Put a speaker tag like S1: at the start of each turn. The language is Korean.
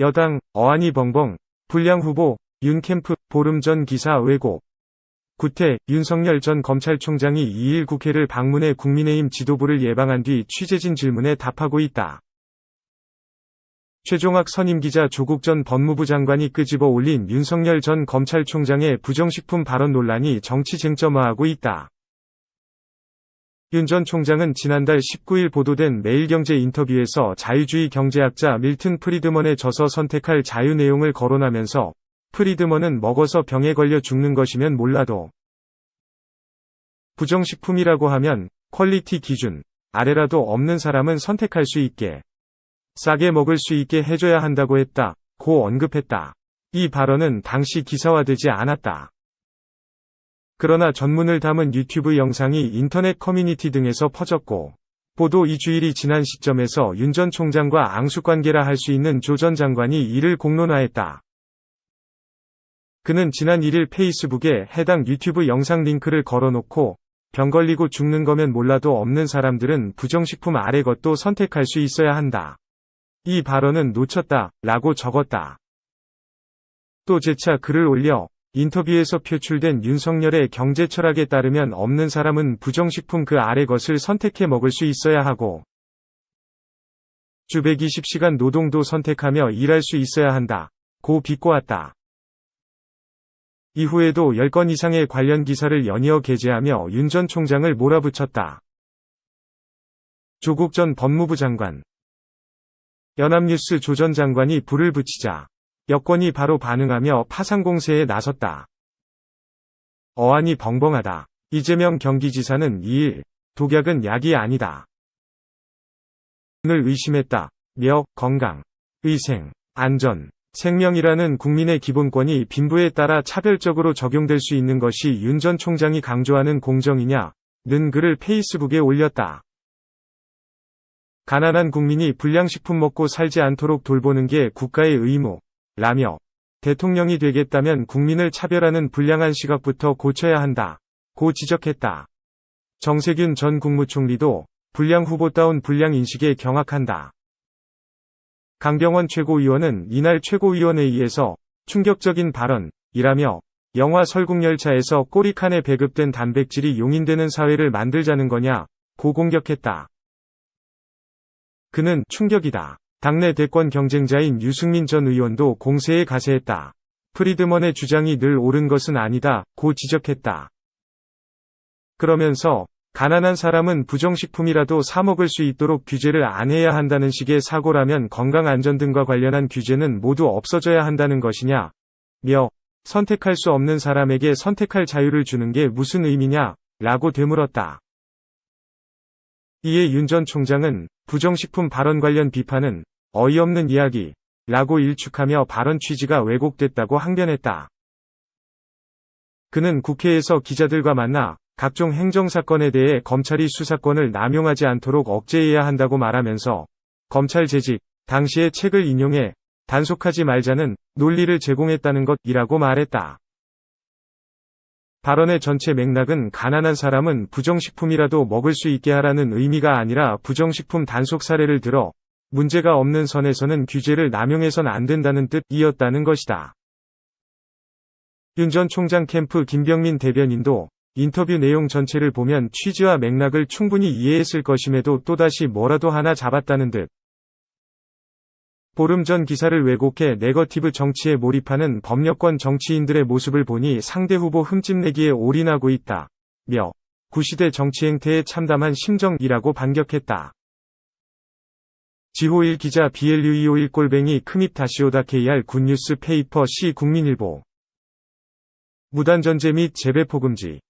S1: 여당 어안이 벙벙 불량 후보 윤캠프 보름 전 기사 왜곡 구태 윤석열 전 검찰총장이 2일 국회를 방문해 국민의힘 지도부를 예방한 뒤 취재진 질문에 답하고 있다. 최종학 선임기자 조국 전 법무부 장관이 끄집어 올린 윤석열 전 검찰총장의 부정식품 발언 논란이 정치 쟁점화하고 있다. 윤 전 총장은 지난달 19일 보도된 매일경제 인터뷰에서 자유주의 경제학자 밀튼 프리드먼의 저서 선택할 자유 내용을 거론하면서 프리드먼은 먹어서 병에 걸려 죽는 것이면 몰라도 부정식품이라고 하면 퀄리티 기준 아래라도 없는 사람은 선택할 수 있게 싸게 먹을 수 있게 해줘야 한다고 했다. 고 언급했다. 이 발언은 당시 기사화되지 않았다. 그러나 전문을 담은 유튜브 영상이 인터넷 커뮤니티 등에서 퍼졌고 보도 2주일이 지난 시점에서 윤 전 총장과 앙숙관계라 할 수 있는 조 전 장관이 이를 공론화했다. 그는 지난 1일 페이스북에 해당 유튜브 영상 링크를 걸어놓고 병 걸리고 죽는 거면 몰라도 없는 사람들은 부정식품 아래 것도 선택할 수 있어야 한다. 이 발언은 놓쳤다 라고 적었다. 또 재차 글을 올려 인터뷰에서 표출된 윤석열의 경제 철학에 따르면 없는 사람은 부정식품 그 아래 것을 선택해 먹을 수 있어야 하고 주 120시간 노동도 선택하며 일할 수 있어야 한다. 고 비꼬았다. 이후에도 10건 이상의 관련 기사를 연이어 게재하며 윤 전 총장을 몰아붙였다. 조국 전 법무부 장관 연합뉴스 조 전 장관이 불을 붙이자 여권이 바로 반응하며 파상공세에 나섰다. 어안이 벙벙하다. 이재명 경기지사는 2일 독약은 약이 아니다. 을 의심했다. 며 건강, 위생, 안전, 생명이라는 국민의 기본권이 빈부에 따라 차별적으로 적용될 수 있는 것이 윤 전 총장이 강조하는 공정이냐? 는 글을 페이스북에 올렸다. 가난한 국민이 불량식품 먹고 살지 않도록 돌보는 게 국가의 의무, 라며 대통령이 되겠다면 국민을 차별하는 불량한 시각부터 고쳐야 한다. 고 지적했다. 정세균 전 국무총리도 불량 후보다운 불량 인식에 경악한다. 강병원 최고위원은 이날 최고위원회의에서 충격적인 발언이라며 영화 설국열차에서 꼬리칸에 배급된 단백질이 용인되는 사회를 만들자는 거냐 고 공격했다. 그는 충격이다. 당내 대권 경쟁자인 유승민 전 의원도 공세에 가세했다. 프리드먼의 주장이 늘 옳은 것은 아니다. 고 지적했다. 그러면서 가난한 사람은 부정식품이라도 사 먹을 수 있도록 규제를 안 해야 한다는 식의 사고라면 건강 안전 등과 관련한 규제는 모두 없어져야 한다는 것이냐? 며 선택할 수 없는 사람에게 선택할 자유를 주는 게 무슨 의미냐? 라고 되물었다. 이에 윤 전 총장은 부정식품 발언 관련 비판은 어이없는 이야기 라고 일축하며 발언 취지가 왜곡됐다고 항변했다. 그는 국회에서 기자들과 만나 각종 행정사건에 대해 검찰이 수사권을 남용하지 않도록 억제해야 한다고 말하면서 검찰 재직 당시의 책을 인용해 단속하지 말자는 논리를 제공했다는 것이라고 말했다. 발언의 전체 맥락은 가난한 사람은 부정식품이라도 먹을 수 있게 하라는 의미가 아니라 부정식품 단속 사례를 들어 문제가 없는 선에서는 규제를 남용해선 안 된다는 뜻이었다는 것이다. 윤 전 총장 캠프 김병민 대변인도 인터뷰 내용 전체를 보면 취지와 맥락을 충분히 이해했을 것임에도 또다시 뭐라도 하나 잡았다는 듯. 보름 전 기사를 왜곡해 네거티브 정치에 몰입하는 법력권 정치인들의 모습을 보니 상대 후보 흠집내기에 올인하고 있다. 며 구시대 정치 행태에 참담한 심정이라고 반격했다. 지호일 기자 BLU251 꼴뱅이 크밉 다시오다 KR 굿뉴스 페이퍼 C 국민일보. 무단전제 및 재배 포금지